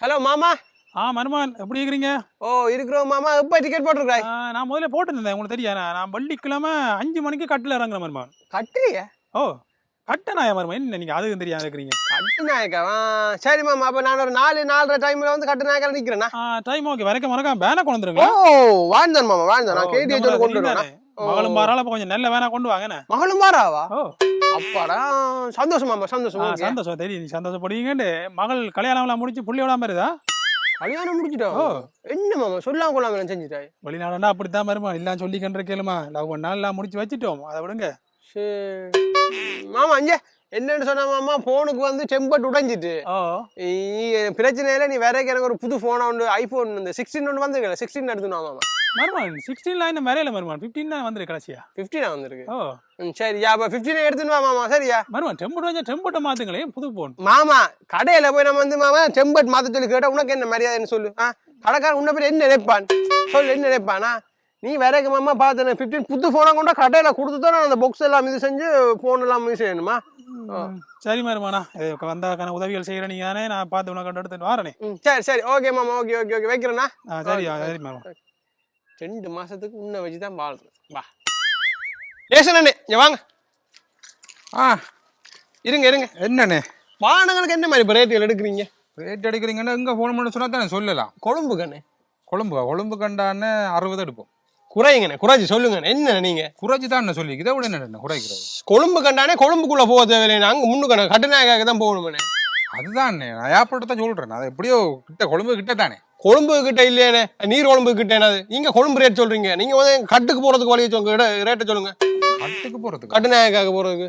Hello மாமா. ஆ மருமான் எப்படி இருக்கிறீங்க? ஓ இருக்கிறோம் மாமா. எப்போ டிக்கெட் போட்டிருக்காய் ஆ, நான் முதல்ல போட்டுருந்தேன் உங்களுக்கு தெரியும் நான் வெள்ளிக்கிழமை அஞ்சு மணிக்கு கட்டில் இறங்குறேன் மருமான் கட்டுறிய? ஓ கட்டணாயா மருமான் என்ன நீங்கள் அதுக்கும் தெரியாது இருக்கிறீங்க? கட்டு நாயக்கா ஆ, சரி மாமா. அப்போ நான் ஒரு நாலு நாலரை டைம்ல வந்து கட்டு நாயக்கா நிற்கிறேன்னா ஆ டைம் ஓகே வரைக்கும் மறக்காம பேனை கொண்டு ஓ வந்துருங்க வாழ்ந்தேன் மாமா வாழ்ந்தேன் நான் கேடி வச்சு கொண்டு வருவேன் மகளும் அப்ப கொஞ்சம் நல்ல வேணா கொண்டு வாங்கண்ணே மகளும் மாறாவா ஓ. அப்பாடா சந்தோஷம் மாமா சந்தோஷம். சந்தோஷம் தெரியும் நீ சந்தோஷப்படுவீங்கன்னு மகள் கல்யாணம்லாம் முடிச்சு புள்ளி விடாம இருதா கல்யாணம் முடிச்சிட்டோம் ஓ. என்ன மாமா சொல்லாம கொள்ளாம செஞ்சுட்டாய் வெளிநாடுனா அப்படித்தான் மருமா எல்லாம் சொல்லிக்கின்ற கேளுமா. லவ் பண்ணா எல்லாம் முடிச்சு வச்சுட்டோம். அதை விடுங்க. மாமா அஞ்சே என்னன்னு சொன்னா மாமா போனுக்கு வந்து செம்பட்டு உடைஞ்சிட்டு. பிரச்சனையில நீ வேற எனக்கு ஒரு புது போனை ஒன்று ஐபோன் இந்த சிக்ஸ்டீன் ஒன்று வந்துருக்கல சிக்ஸ்டீன் எடுத்துனா மாமா. மருமான் சிக்ஸ்டீன்ல என்ன வரையில மருமான் ஃபிஃப்டீன் தான் வந்துரு கடைசியா? ஃபிஃப்டீனா வந்திருக்கு. ஓ. ம், சரியா அப்போ ஃபிஃப்டீனே எடுத்துன்னு வா மாமா சரியா? மருமான் டெம்புட்டு வச்சா டெம்புட்டை மாத்துங்களே புது போன் மாமா கடையில போய் நம்ம வந்து மாமா செம்பட் மாத்த சொல்லி கேட்டா உனக்கு என்ன மரியாதைன்னு சொல்லு? ஆ? கடைக்காரன் உன்னை பேர் என்ன நினைப்பான்? சொல்லு என்ன நினைப்பானா? நீ வேறக்கு மாமா பார்த்தேன் ஃபிஃப்டீன் புது ஃபோனை கொண்டா கடையில கொடுத்து தான் நான் அந்த பாக்ஸ் எல்லாம் இது செஞ்சு ஃபோன் எல்லாம் இது செய்யணுமா? ஆ. சரி மருமானா வந்தாக்கான உதவிகள் செய்யற நீங்க தானே நான் பார்த்து உனக்கு எடுத்துட்டு வாரனே. ம் சரி சரி. ஓகே மாமா. Okay okay okay. வைக்கிறேண்ணா சரி சரி மருமா ரெண்டு மாசத்துக்கு உன்னை வச்சு தான் வாழ்றேன். வா. லேசன் அண்ணே இங்க வாங்க. ஆ. இருங்க இருங்க. என்னண்ணே? வாகனங்களுக்கு என்ன மாதிரி இப்போ ரேட்டுகள் எடுக்கிறீங்க? ரேட் அடிக்கிறீங்கன்னா எங்கே ஃபோன் பண்ண சொன்னா தானே சொல்லலாம். கொழும்பு கண்ணே. கொழும்பு கொழும்பு கண்டான்னு அறுபது எடுப்போம். குறையுங்கண்ணே குறைச்சி சொல்லுங்கண்ணே. என்ன நீங்க? குறைச்சி தான் என்ன சொல்லி இதை விட என்ன குறைக்கிறது? கொழும்பு கண்டானே கொழும்புக்குள்ள போக தேவையில்லை அங்க முன்னுக்கண்ணே கட்டுநாயக்காக தான் போகணுமண்ணே. அதுதான் நான் ஏர்போர்ட்டை தான் சொல்கிறேன் அது எப்படியோ கிட்ட கொழும்பு கிட்ட தானே. கொழும்பு கிட்ட இல்லையானே? நீர் கொழும்பு கிட்ட என்னது? நீங்க கொழும்பு ரேட் சொல்றீங்க. நீங்க வந்து கட்டுக்கு போறதுக்கு வழி சொல்லுங்க. ரேட்டை சொல்லுங்க. கட்டுக்கு போகிறதுக்கு கட்டுநாயக்காக போறதுக்கு.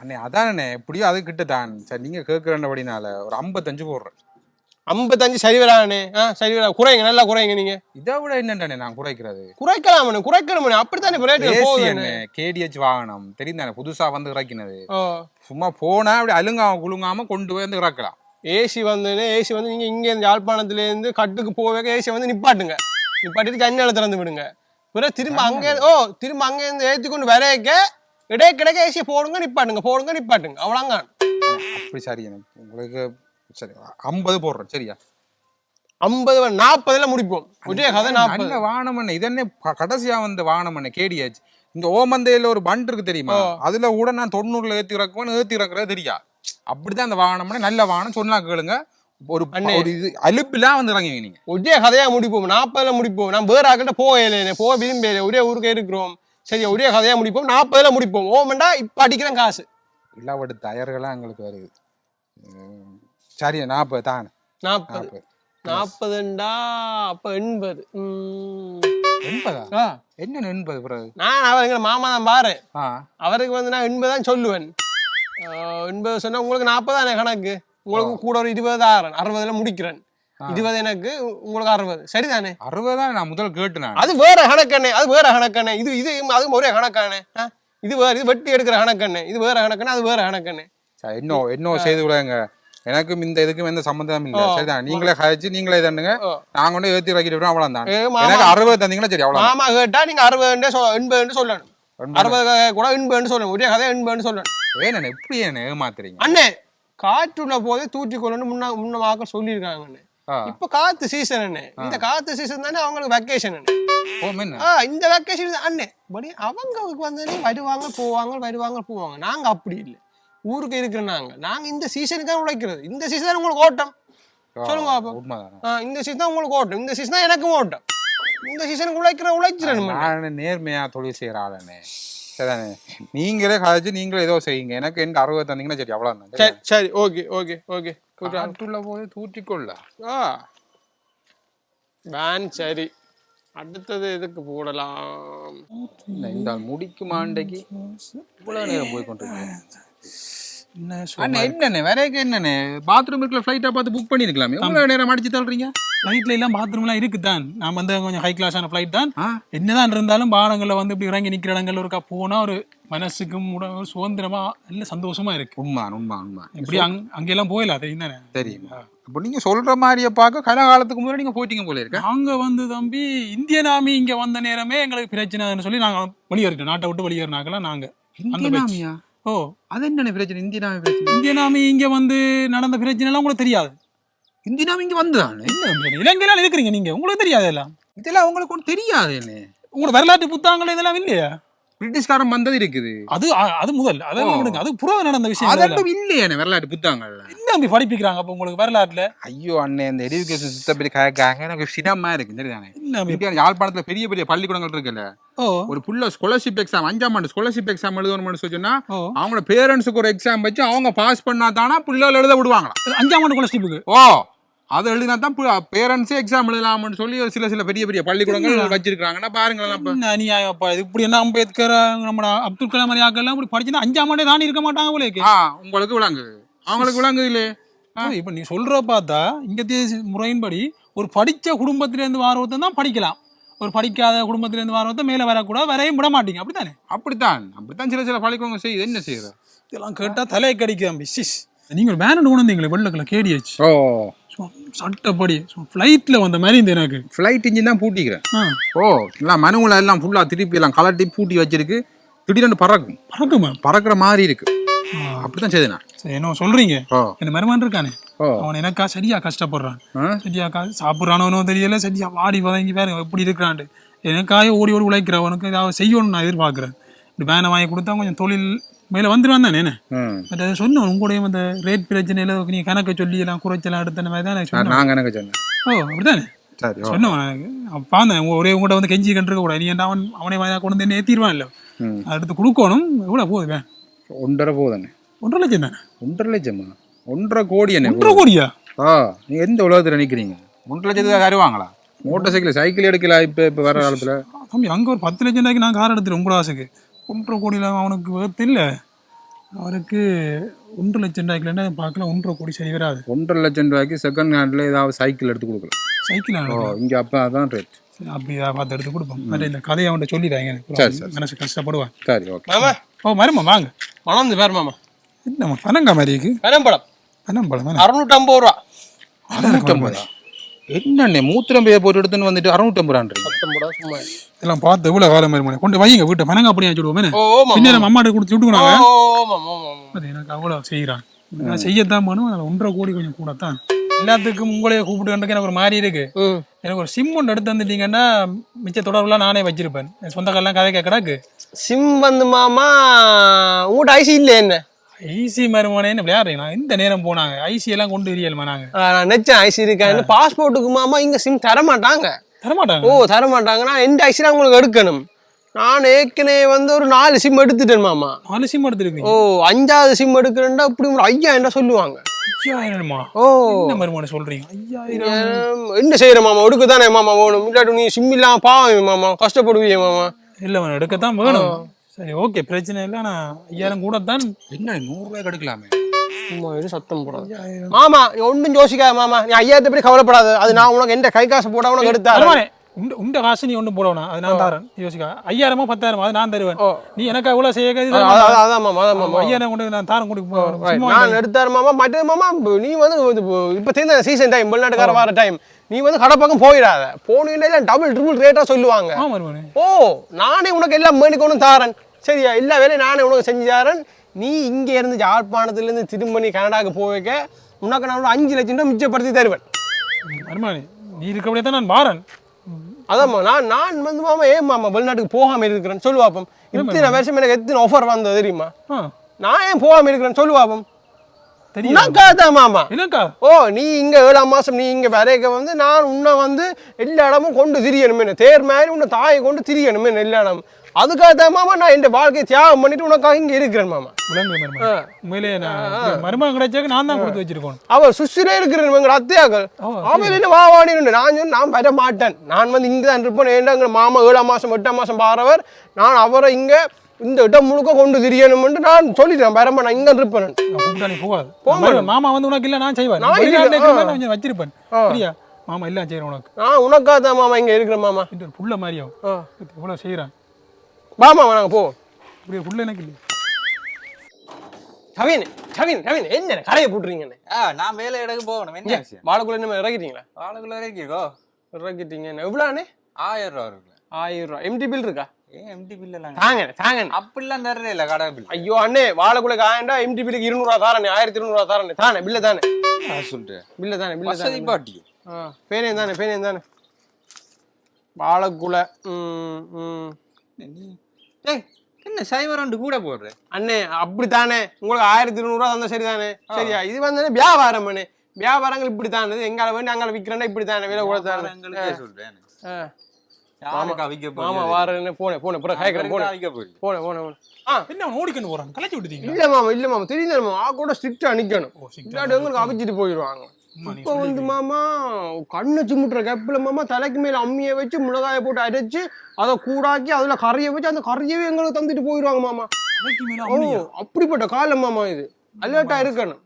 அண்ணே அதானே எப்படியோ அது கிட்ட தான் சரி நீங்கள் கேட்குறபடினால ஒரு ஐம்பத்தஞ்சு போடுறேன். ஐம்பத்தஞ்சு சரி வரானே ஆ சரி வரா குறைங்க நல்லா குறைங்க நீங்க. இதை விட என்னண்ணே நான் குறைக்கிறது? குறைக்கலாமண்ணே குறைக்கணுமண்ணே. அப்படித்தானே ரேட்டு கேடிஹெச் வாகனம். தெரியும் தானே புதுசாக வந்து இறக்கினது. சும்மா போனா அப்படி அலுங்காம குலுங்காம கொண்டு போய் வந்து இறக்கலாம். ஏசி வந்து ஏசி வந்து நீங்க இங்க இருந்து யாழ்ப்பாணத்துல இருந்து கட்டுக்கு போவே ஏசி வந்து நிப்பாட்டுங்க. நிப்பாட்டிட்டு கண்ணால திறந்து விடுங்க. பிறகு திரும்ப அங்கே ஓ திரும்ப அங்கே இருந்து ஏற்றி கொண்டு வரைக்க இடையே கிடைக்க ஏசியை போடுங்க நிப்பாட்டுங்க போடுங்க நிப்பாட்டுங்க. அவ்வளோங்க அப்படி சரி எனக்கு உங்களுக்கு சரி ஐம்பது போடுறேன் சரியா? ஐம்பது நாற்பதுல முடிப்போம். ஒரே கதை நாற்பது. என்ன இதென்ன ப- கடைசியா வந்த என்ன கேடியாச்சு. இந்த ஓமந்தையில ஒரு பண்ட் இருக்கு தெரியுமா. அதுல கூட நான் தொண்ணூறுல ஏத்தி இறக்குவேன் ஏத்தி இறக்குறது தெரியா? அப்படிதான் அந்த வாகனம் நல்ல வாகனம் சொன்னா கேளுங்க. ஒரு. ஒரு இது அலுப்புலாம் வந்து இறங்குவீங்க நீங்க ஒரே கதையா முடிப்போம். நாற்பதுல முடிப்போம். நான் வேற ஆக்கிட்ட போகல போக விரும்பல ஒரே ஊருக்கு இருக்கிறோம். சரியா ஒரே கதையா முடிப்போம். நாற்பதுல முடிப்போம். ஓமண்டா இப்ப அடிக்கிறேன் காசு. இல்லாவட்டு டயர்கள்லாம் எங்களுக்கு வருது சரி நாற்பது தானே. நாற்பது நாற்பது நாற்பதுண்டா அப்ப எண்பது. எண்பதா? என்ன எண்பது பிறகு நான் அவருங்க மாமா தான் பாரு அவருக்கு வந்து நான் எண்பது தான் சொல்லுவேன். எண்பது சொன்னா உங்களுக்கு நாற்பது தானே கணக்கு. உங்களுக்கு கூட ஒரு இருபது ஆறேன். அறுபதுல முடிக்கிறேன். இருபது எனக்கு உங்களுக்கு அறுபது. சரிதானே? அறுபது தான் நான் முதல் கேட்டு நான் அது வேற கணக்கண்ணே. அது வேற கணக்கண்ணே. இது இது அது ஒரே கணக்கானே? இது வேற இது வெட்டி எடுக்கிற கணக்கண்ணே. இது வேற கணக்கண்ணே அது வேற கணக்கண்ணே. இன்னும் இன்னும் செய்து விடுங்க. எனக்கும் இந்த இதுக்கும் எந்த சம்மந்தமும் இல்லை. சரிதான் நீங்களே கழிச்சு நீங்களே தண்டுங்க ஓ. நான் கொண்டு ஏத்தி இறக்கிட்டு விடுறோம் அவ்வளவுதான். ஏ, எனக்கு அறுபது தந்தீங்களா சரி அவ்வளவு மாமா கேட்டா நீங்க அறுபது சொ எண்பதுன்னு சொல்லணும். அறுபது கூட எண்பதுன்னு சொல்லணும். ஒரே கதை எண்பதுன்னு சொல்லணும். ஏன் எப்படி என்ன ஏமாத்துறீங்க? அண்ணே காற்றுள்ள போதே தூற்றிக்கொள்ளணும் முன்ன முன்ன வாக்க சொல்லியிருக்காங்கண்ணே ஆ, இப்ப காத்து சீசன் அண்ணே. இந்த காத்து சீசன் தானே அவங்களுக்கு வெக்கேஷன் அண்ணே. ஆ இந்த வெக்கேஷன் அண்ணே படி அவங்களுக்கு வந்து வருவாங்க போவாங்க வருவாங்க போவாங்க. நாங்க அப்படி இல்லை. ஊருக்கு இருக்கிற நாங்க. நாங்க இந்த சீசனுக்காக உழைக்கிறது. இந்த சீசன் உங்களுக்கு ஓட்டம். சொல்லுங்க ஆ, இந்த சீசன் தான் உங்களுக்கு ஓட்டம். இந்த சீசன் தான் எனக்கும் ஓட்டம். இந்த சீசனுக்கு உழைக்கிற உழைச்சிடணும் நேர்மையா தொழில் செய்யற சரிதானே நீங்களே கழிச்சு நீங்களே ஏதோ செய்யுங்க. எனக்கு எந்த அறுபது தந்தீங்கன்னா சரி அவ்வளவுதான். சரி சரி ஓகே ஓகே ஓகே. காற்றுள்ள போது தூற்றிக்கொள்ள. ஆ. வேன் சரி. அடுத்தது எதுக்கு போடலாம்? இந்த- இந்த முடிக்கு மாண்டைக்கு இவ்வளவு நேரம் போய் கொண்டிருக்கேன் என்னண்ணே வேறக்கு என்னண்ணே? பாத்ரூம் இருக்கிற ஃப்ளைட்டை பார்த்து புக் பண்ணிருக்கலாமே. எவ்வளவு நேரம் அடிச்சு தள்ளுறீங்க? ஃப்ளைட்ல எல்லாம் பாத்ரூம்லாம் இருக்குதான் நான் வந்து கொஞ்சம் ஹை கிளாஸான ஃப்ளைட் தான். என்னதான் இருந்தாலும் வாகனங்கள்ல வந்து இப்படி இறங்கி நிக்கிற இடங்கள்ல ஒருக்கா போனா ஒரு மனசுக்கும் உட- ஒரு சுதந்திரமா நல்ல சந்தோஷமா இருக்கு. உண்மை உண்மை உண்மை. இப்படி அங் அங்கெல்லாம் போயிடலாம் தெரியும் தானே தெரியுமா? அப்போ நீங்க சொல்ற மாதிரியே பார்க்க கல காலத்துக்கு முன்னாடி நீங்க போயிட்டீங்க போல இருக்க. நாங்க வந்து தம்பி இந்தியன் ஆர்மி இங்க வந்த நேரமே எங்களுக்கு பிரச்சனைன்னு சொல்லி நாங்க வெளியேறிட்டோம். நாட்டை விட்டு வெளியேறினாக்கெல்லாம் நாங்க. ஓ. அது என்ன பிரச்சனை? இந்தியனாமி பிரச்சனை? இந்தியன் ஆர்மி இங்க வந்து நடந்த பிரச்சனை எல்லாம் உங்களுக்கு தெரியாது. இந்தியா இங்க வந்துதானே? இலங்கையில இருக்கிறீங்க நீங்க? உங்களுக்கு தெரியாது எல்லாம். இதெல்லாம் உங்களுக்கு ஒன்றும் தெரியாது என்ன உங்களுக்கு வரலாற்று புத்தகங்கள் இதெல்லாம் இல்லையா? பிரிட்டிஷ்காரன் வந்தது இருக்குது. அது அது முதல். விடுங்க. அது புறவை நடந்த விஷயம் அதெல்லாம் இல்லையே வரலாற்று புத்தகங்கள் என்ன அப்படி படிப்பிக்கிறாங்க அப்ப உங்களுக்கு வரலாற்றுல? ஐயோ அண்ணே இந்த எஜுகேஷன் பற்றி கேட்காங்க எனக்கு சினமா இருக்கு சரிதானே இந்தியா யாழ்ப்பாணத்துல பெரிய பெரிய பள்ளிக்கூடங்கள் இருக்குல்ல? ஒரு புள்ள ஸ்காலர்ஷிப் எக்ஸாம் அஞ்சாம் ஆண்டு ஸ்காலர்ஷிப் எக்ஸாம் எழுதணும்னு சொன்னா அவங்களோட பேரண்ட்ஸுக்கு ஒரு எக்ஸாம் வச்சு அவங்க பாஸ் பண்ணா தானா பிள்ளைகள் எழுத விடுவாங்களா அஞ்சாம் ஆண்டு குலஸ்டிப்புக்கு ஓ. அதை எழுதினா தான் பேரண்ட்ஸே எக்ஸாம் எழுதலாம்னு சொல்லி சில சில பெரிய பெரிய பள்ளிக்கூடங்கள் வச்சிருக்காங்கன்னா பாருங்களேன் அநியாயப்பா? இது இப்படி என்ன அம்பேத்கர் நம்ம அப்துல் கலாம் மாதிரி ஆக்கெல்லாம் இப்படி படிச்சுன்னா அஞ்சாம் ஆண்டே தாண்டி இருக்க மாட்டாங்க இருக்கு. ஆ உங்களுக்கு விளங்குது. அவங்களுக்கு விளங்குது இல்லையே இப்ப நீ சொல்ற பார்த்தா இங்க முறையின்படி ஒரு படிச்ச குடும்பத்துல இருந்து வார ஒருத்தன் தான் படிக்கலாம். ஒரு படிக்காத குடும்பத்துல இருந்து வார ஒருத்தன் மேல வரக்கூடாது வரையும் விட மாட்டீங்க. அப்படித்தானே? அப்படித்தான். அப்படித்தான் சில சில பள்ளிக்கூடங்கள் செய்யுது. என்ன செய்யுது? இதெல்லாம் கேட்டா தலையை கடிக்கும் பிசிஸ் நீங்க ஒரு பேனட் கொண்டு வந்தீங்களே வெள்ளக்கல கேடியாச்சு ஓ. சட்டப்படி ஃப்ளைட்ல வந்த மாதிரி இந்த எனக்கு. ஃப்ளைட் இன்ஜின் தான் பூட்டிக்கிறேன். ஓ எல்லாம் மனுவில் எல்லாம் ஃபுல்லா திருப்பி எல்லாம் கலட்டி பூட்டி வச்சிருக்கு. திடீர்னு பறக்கும். பறக்குமா? பறக்கிற மாதிரி இருக்கு. அப்படித்தான் செய்து நான். சரி என்ன சொல்றீங்க. என்ன மருமான் இருக்கானே? அவன் எனக்கா சரியா கஷ்டப்படுறான்? சரியா கா சாப்பிட்றானோ தெரியல சரியா வாடி வதங்கி பாருங்க எப்படி இருக்கிறான்ட்டு. எனக்காக ஓடி ஓடி உழைக்கிறவனுக்கு ஏதாவது செய்யணும்னு நான் எதிர்பார்க்குறேன். இப்படி வேனை வாங்கி கொடுத்தா கொஞ்சம் தொழில் மேலே வந்துடுவான் தானே என்ன? பட் அதை சொன்னோம் உங்களையும் அந்த ரேட் பிரச்சனையில நீ கணக்கை சொல்லி எல்லாம் குறைச்சலாம் எடுத்த மாதிரி தான் நாங்கள் எனக்கு சொன்னேன். ஓ அப்படித்தானே? சரி அப்ப பார்த்தேன் ஒரே உங்கள்கிட்ட வந்து கெஞ்சி கண்டிருக்க கூடாது. நீ ஏன்டா அவன் அவனை கொண்டு வந்து என்ன ஏற்றிடுவான் இல்லை அடுத்து கொடுக்கணும் எவ்வளோ போகுது ஒன்றரை போகுதானே ஒன்றரை லட்சம் தானே? ஒன்றரை லட்சமா? ஒன்றரை கோடி என்ன ஒன்றரை கோடியா? ஆ நீ எந்த உலகத்தில் நிற்கிறீங்க ஒன்றரை லட்சத்துக்கு தருவாங்களா? மோட்டார் சைக்கிள் சைக்கிள் எடுக்கல இப்போ இப்போ வர காலத்தில்? தம்பி அங்கே ஒரு பத்து லட்சம் ரூபாய்க்கு நான் கார் எடுத்துட்டு உங்கள ஆசைக்கு. ஒன்றரை கோடியில் அவனுக்கு வேர்த்து இல்லை அவருக்கு ஒன்றரை லட்சம் ரூபாய்க்குலன்னா பார்க்கல ஒன்றரை கோடி சரி வராது. ஒன்றரை லட்சம் ரூபாய்க்கு செகண்ட் ஹேண்டில் ஏதாவது சைக்கிள் எடுத்து கொடுக்கலாம். சைக்கிள் ஓ இங்கே அப்போ அதான் ரேட் அப்படி ஏதாவது பார்த்து எடுத்து கொடுப்போம். மற்ற இந்த கதையை அவன்கிட்ட சொல்லிடுறாங்க. எனக்கு. மனசு கஷ்டப்படுவான். சரி ஓகே மாமா. ஓ மருமா வாங்க. மணந்து பேர் மாமா. என்ன பனங்கா மாதிரி இருக்கு? பனம்பழம் பனம் பழம் தானே? அறுநூற்றம்பது ரூபா. அறுநூற்றம்பதா? என்னண்ணே மூத்திரம் பேய போட்டு எடுத்துன்னு வந்துட்டு அறுநூற்றம்பது ரூபான்றீங்க. ரூபா சும்மா. இதெல்லாம் பார்த்து எவ்வளோ காலம் மாதிரி கொண்டு வைங்க வீட்டை. பனங்கா அப்படியே சொல்லுவோம். பின்னர் அம்மாட்ட கொடுத்து மாமா அது எனக்கு அவ்வளோ செய்கிறான். நான் செய்யத்தான் பண்ணுவேன் அதில் ஒன்றரை கோடி கொஞ்சம் கூட தான் எல்லாத்துக்கும் உங்களையே கூப்பிட்டு எனக்கு ஒரு மாதிரி இருக்கு. எனக்கு ஒரு சிம் ஒன்று எடுத்து வந்துட்டீங்கன்னா மிச்ச தொடர்புலாம் நானே வச்சிருப்பேன். என் சொந்தக்காரெல்லாம் கதை கேட்கறாக்கு சிம் வந்து மாமா உங்கள்கிட்ட ஐசி இல்லை என்ன? ஐசி மருமானேன்னு விளையாடுறீங்க? நான் இந்த நேரம் போனாங்க. ஐசி எல்லாம் கொண்டு தெரியலுமா நாங்க? ஆ, நான் நெச்சேன் ஐசி இருக்கேன் பாஸ்போர்ட்டுக்கு மாமா இங்க சிம் தர மாட்டாங்க தரமாட்டாங்க. ஓ தர மாட்டாங்கன்னா எந்த ஐசி தான் உங்களுக்கு எடுக்கணும்? நான் ஏற்கனவே வந்து ஒரு நாலு சிம் எடுத்துட்டேன் மாமா. நாலு சிம் ஓ எடுத்துருக்கீங்க அஞ்சாவது சிம் எடுக்கிறேன்டா இப்படி ஒரு ஐயாயிரம் சொல்லுவாங்க. ஐயாயிரமா? ஓ. என்ன மருமான சொல்றீங்க? ஐயாயிரம். ஏம், என்ன செய்யற மாமா? எடுக்கத்தானே மாமா வேணும்? இல்லாட்டி நீ சிம் இல்லாம பாவம் மாமா. கஷ்டப்படுவீங்க மாமா. இல்ல எடுக்கத்தான் வேணும். சரி ஓகே பிரச்சனை இல்லை. ஆனா ஐயாயிரம் கூட தான் என்ன நூறுரூவாய்க்கு எடுக்கலாமே? இரு, சத்தம் போடாது. மாமா நீ ஒன்றும் யோசிக்காத மாமா. நீ ஐயாயிரத்தை பற்றி கவலைப்படாத. அது நான் உனக்கு எந்த கை காசு போட உனக்கு எடுத்தாரு தருவானே உண்ட உண்ட காசு நீ ஒன்றும் போடணும் அது நான் தரேன். யோசிக்கா ஐயாயிரமோ பத்தாயிரமோ அது நான் தருவேன். நீ எனக்கு அவ்வளோ செய்ய அதான், அதான், அதான் மாமா அதான் மாமா. ஐயாயிரம் கொண்டு நான் தாரம் கொண்டு நான் எடுத்தாரு மாமா. மற்ற மாமா நீ வந்து இப்போ இப்போ தெரிந்த சீசன் டைம் வெளிநாட்டுக்கார வர டைம் நீ வந்து கடை பக்கம் போயிடாத. போனீங்கன்னா டபுள் ட்ரிபிள் ரேட்டா சொல்லுவாங்க. ஓ நானே உனக்கு எல்லாம் மேடிக்கொண்டு தாரேன். சரியா? எல்லா வேலையும் நானே உனக்கு செஞ்சு தாரேன். நீ இங்கே இருந்து யாழ்ப்பாணத்துலேருந்து திரும்ப நீ கனடாக்கு போய்க்க உனக்கு நான் அஞ்சு லட்சம் ரூபாய் மிச்சப்படுத்தி தருவேன். மருமனே நீ இருக்கபடியே தான் நான் வாரன் அதாம்மா நான் நான் வந்து மாமா ஏன் மாமா வெளிநாட்டுக்கு போகாமல் இருக்கிறேன்னு சொல்லுவாப்பம் இத்தனை வருஷம் எனக்கு எத்தனை ஆஃபர் வந்தது தெரியுமா? நான் ஏன் போகாமல் இருக்கிறேன்னு சொல்லுவாப்பம் ஓ நீ இங்க ஏழாம் மாசம் நீ இங்க வரைக்க வந்து நான் உன்னை வந்து எல்லா இடமும் கொண்டு திரியணுமே தேர் மாதிரி உன்னை தாயை கொண்டு திரியணுமே எல்லா இடமும். அதுக்காக தான் மாமா நான் என் வாழ்க்கையை தியாகம் பண்ணிட்டு உனக்காக இங்க இருக்கிறேன் மாமா. உண்மையிலே மருமகன் கிடைச்சாக்க நான் தான் கொடுத்து வச்சிருக்கோம் அவ சுசிரே இருக்கிறேன் எங்க அத்தையாக்கள். ஓ, அவள் என்ன வா வாடின்னு நான் சொன்னேன், நான் வர மாட்டேன். நான் வந்து இங்க தான் இருப்பேன். ஏண்டாங்க மாமா ஏழாம் மாசம் எட்டாம் மாசம் பாரவர் நான் அவரை இங்க இந்த இடம் முழுக்க கொண்டு திரியணும்னு நான் சொல்லிட்டேன். வரமா நான் இங்க இருப்பேன் போகாது. போக மாமா வந்து உனக்கு இல்ல நான் செய்வேன். நான் வச்சிருப்பேன். சரியா மாமா எல்லாம் செய்யறேன் உனக்கு. நான் உனக்காக தான் மாமா இங்க இருக்கிறேன் மாமா. புள்ள மாதிரியும் ஆ. எவ்வளவு செய்யறான் மாமா நாங்க போ. இப்படி புள்ள எனக்கு இல்லை கவின் கவின் கவின் என்ன கடையை போட்டுறீங்கன்னு ஆ நான் மேலே இடக்கு போகணும். என்ன விஷயம்? வாழைக்குள்ள என்ன இறக்கிட்டீங்களா? ஆளுக்குள்ள இறக்கிக்கோ. இறக்கிட்டீங்க. எவ்வளோண்ணே? ஆயிரம் ரூபா இருக்குல்ல ஆயிரம் ரூபா. எம்டி பில் இருக்கா? ஏன் எம்டி பில் எல்லாம் தாங்க தாங்க அப்படிலாம் தர்றே இல்ல கடை பில் ஐயோ அண்ணே வாழைக்குள்ள ஆயண்டா எம்டி பில்லுக்கு இருநூறுவா தாரண்ணே ஆயிரத்தி இருநூறுவா தாரண்ணே தானே பில்ல தானே. சொல்றேன் பில்ல தானே பில்ல தானே. பாட்டி ஆ பேனே தானே பேனே தானே. வாழைக்குலை ம் ம். ஏய் என்ன சைவர் ரெண்டு கூட போடுற? அண்ணே அப்படித்தானே? உங்களுக்கு ஆயிரத்தி இருநூறுவா தந்தா சரிதானே? சரியா? இது வந்து வியாபாரம் அண்ணே? வியாபாரங்கள் இப்படி தானே எங்கால வேண்டி அங்கால விற்கிறேன்னா இப்படி தானே விலை கூட தானே எங்களுக்கே சொல்றேன் மாமா வாரேன்னு போனேன் கேட்கறேன் போனேன் போனேன் போனேன் போனேன் ஆ. என்ன கலைச்சி இல்ல மாமா இல்ல மாமா. தெரியுது மாமா கூட ஸ்ட்ரிக்டா நிக்கணும். உங்களுக்கு அவிச்சிட்டு போயிடுவாங்க இப்போ வந்து மாமா கண்ணு சிமுட்டுற கப்பில மாமா தலைக்கு மேல அம்மியை வச்சு மிளகாயை போட்டு அரைச்சு அதை கூடாக்கி அதுல கறியை வச்சு அந்த கறியவே எங்களுக்கு தந்துட்டு போயிடுவாங்க மாமா. ஓ? அப்படிப்பட்ட காலம் மாமா இது. அலர்ட்டா இருக்கணும்.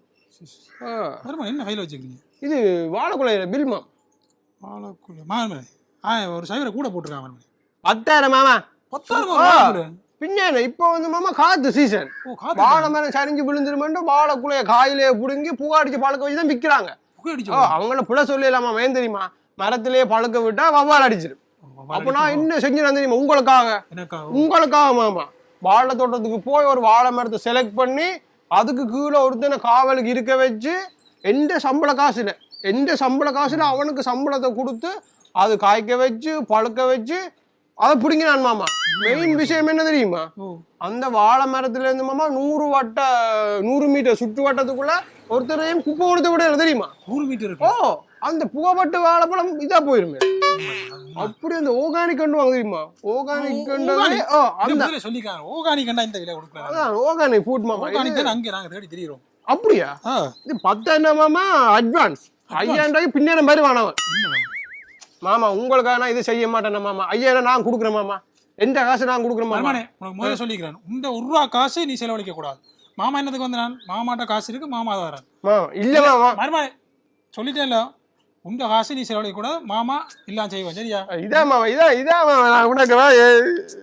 ஆ, வருமா என்ன கையில் வச்சுக்கிறீங்க இது வாழைக்குலையில பில் மாமா வாழைக்குள்ள மாமன் ஆ ஒரு சைவரை கூட போட்டிருக்கான் மாமன் பத்தாயிரம் மாமா. பத்தாயிரம் ஆ. வாழைக்குள்ள. பின்ன என்ன இப்போ வந்து மாமா காத்து சீசன் வாழை மரம் சரிஞ்சு விழுந்துருமெண்டு வாழைக்குலைய காயிலே புடுங்கி பூவாடிச்சு பழக்க வச்சு தான் விற்கிறாங்க அடிச்சு அவங்கள புள்ள சொல்லிடலாமா ஏன் தெரியுமா? மரத்திலேயே பழுக்க விட்டா வவ்வால் அடிச்சிடும் அப்ப நான் என்ன செஞ்சேன் தெரியுமா? உங்களுக்காக. உங்களுக்காக மாமா. வாழை தோட்டத்துக்கு போய் ஒரு வாழை மரத்தை செலக்ட் பண்ணி அதுக்கு கீழே ஒருத்தனை காவலுக்கு இருக்க வச்சு எந்த சம்பள காசுல எந்த சம்பள காசுல அவனுக்கு சம்பளத்தை கொடுத்து அது காய்க்க வச்சு பழுக்க வச்சு அதை பிடிங்கினான் மாமா. மெயின் விஷயம் என்ன தெரியுமா? அந்த வாழை மரத்துல இருந்து மாமா நூறு வட்ட நூறு மீட்டர் சுற்று வட்டத்துக்குள்ள ஒருத்தரையும் குப்பை கொடுத்து விட தெரியுமா? நூறு மீட்டர் ஓ அந்த புகைப்பட்டு வாழைப்பழம் இதா போயிருமே. அப்படி அந்த ஓர்கானிக் கண்டுவாங்க தெரியுமா? ஓர்கானிக் கண்டு ஓ அந்த சொல்லிக்காங்க ஓகானி கண்டா இந்த விலை கொடுக்கலாம் அதான் ஓர்கானிக் ஃபுட் மாமா. ஓகானிக் இது- தான் அங்கே நாங்க தேடி தெரியுறோம். அப்படியா? இது பத்தாயிரம் மாமா அட்வான்ஸ் ஐயாயிரம் ரூபாய்க்கு பின்னேற மாதிரி வானவன்? மாமா? உங்களுக்காக நான் இது செய்ய மாட்டேன் மாமா. ஐயாயிரம் நான் கொடுக்குறேன் மாமா. எந்த காசு நான் கொடுக்குறேன் மாமா? உனக்கு முதல்ல சொல்லிக்கிறேன். இந்த ஒரு ரூபா காசு நீ செலவழிக்க கூடாது. மாமா என்னதுக்கு வந்து நான் மாமாட்ட காசு இருக்கு மாமா தான் மாமா இல்ல மாமா. மருமனே சொல்லிட்டேன்ல. உண்ட காசு நீ செலவழிக்க கூடாது மாமா இல்லாம செய்வேன் சரியா? இதான் மாமா இதான் இதான் நான் உனக்கு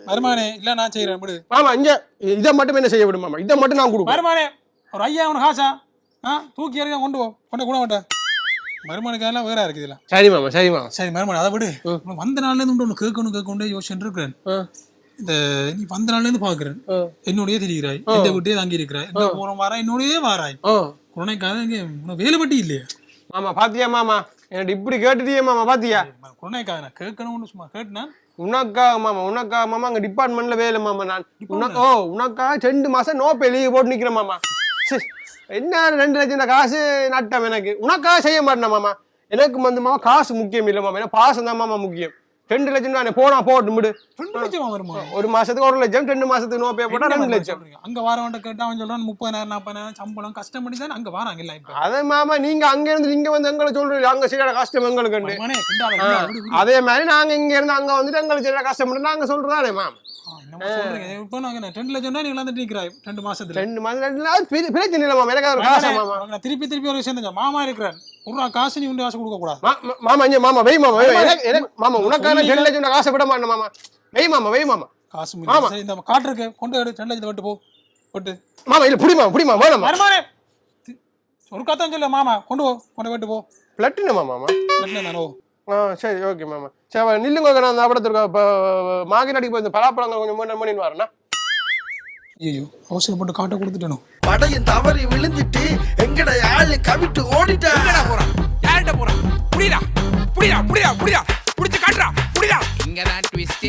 மருமனே இல்ல நான் செய்யறேன் விடு. மாமா இங்க இதை மட்டும் என்ன செய்ய விடும் மாமா. இதை மட்டும் நான் கொடுப்பேன். மருமனே ஒரு ஐயா உனக்கு காசா? ஆ தூக்கி எறிய கொண்டு போ கொண்டு கூட மாட்டேன் மருமனுக்கு எல்லாம் வேற இருக்குது இதுல. சரி மாமா சரி மாமா. சரி மருமனை அதை விடு. வந்த நாள்ல இருந்து ஒன்று கேட்கணும் கேட்கணும் யோசிச்சுட்டு இருக்கிறேன். இந்த நீ வந்த நாள்ல இருந்து பாக்குறேன் என்னோடய தெரிகிறாய். எந்த விட்டே தங்கி இருக்கிறாய் இந்த போறோம் வாராய் என்னோடயே வாராய். குரோனைக்காக இங்கே உனக்கு வேலை பட்டி இல்லையா. மாமா பாத்தியா மாமா? என்கிட்ட இப்படி கேட்டுட்டியே மாமா பாத்தியா? குரோனைக்காக நான் கேட்கணும்னு சும்மா கேட்டுனா? உனக்காக மாமா உனக்காக மாமா அங்க டிபார்ட்மெண்ட்ல வேலை மாமா நான். உனக்கு ஓ உனக்காக ரெண்டு மாசம் நோ பே லீவ் போட்டு நிக்கிறேன் மாமா. என்ன ரெண்டு லட்சம்? காசு நட்டம் எனக்கு. உனக்காக செய்ய மாட்டேன் மாமா? எனக்கு வந்து மாமா காசு முக்கியம் இல்லை மாமா. எனக்கு பாசம் தான் மாமா முக்கியம். ரெண்டு லட்சம் தான்? போனா போட்டு விடு ரெண்டு லட்சமா வருமா? ஒரு மாசத்துக்கு ஒரு லட்சம் ரெண்டு மாசத்துக்கு நோ பே போட்டா ரெண்டு லட்சம்? அங்க வாரவன்ட்ட கேட்டா அவன் சொல்றான் முப்பதாயிரம் நாற்பதாயிரம் சம்பளம் கஷ்டம் பண்ணி தான் அங்க வாராங்க இல்ல இப்ப. அதே மாமா நீங்க அங்க இருந்து இங்க வந்து எங்களை சொல்றீங்க. அங்க சரியான கஷ்டம் எங்களுக்கு. அதே மாதிரி நாங்க இங்க இருந்து அங்க வந்துட்டு எங்களுக்கு சரியான கஷ்டம் நாங்க சொல்றதானே மாமா? இப்போ நாங்க ரெண்டு லட்சம் தான் நீங்க வந்து நிக்கிறாய் ரெண்டு மாசத்துல? ரெண்டு மாசம் பிரச்சனை இல்லை மாமா எனக்கு ஒரு காசா மாமா. நான் திருப்பி திருப்பி ஒரு விஷயம் மாமா இருக்கிறான் ரூபா காசு நீ உண்டு காசு கொடுக்க கூடாது. மாமா இங்க மாமா வெய் மாமா மாமா. உனக்கான ரெண்டு லட்சம் காசை விட மாட்டேன் மாமா. வெய் மாமா வெய் மாமா. காசு. சரி இந்த காட்டு இருக்கு கொண்டு எடு ரெண்டு லட்சத்தை விட்டு போ. விட்டு. மாமா இல்ல புடி மாமா புடி மாமா. வேணாமா வருமானே ஒரு கத்தான் சொல்ல மாமா கொண்டு போ கொண்டு விட்டு போ. பிளட்டினமா மாமா? தானோ ஆ சரி ஓகே மாமா சரி நில்லுங்க நான் சாப்பிடத்துருக்கா இப்போ மார்க்கெட் அடிக்க போய் இந்த பலாப்பழங்கள் கொஞ்சம் மூணு மணி வரேன்னா ஐயோ அவசரப்பட்டு காட்ட கொடுத்துட்டேனோ? படையும் தவறி விழுந்துட்டு எங்கட ஆளு கவிட்டு ஓடிட்டா? போறான் யார்கிட்ட போறான் புரியுதா புரியுதா புரியுதா புரியுதா புடிச்சு காட்டுறா புரியுதா இங்கதான் ட்விஸ்ட்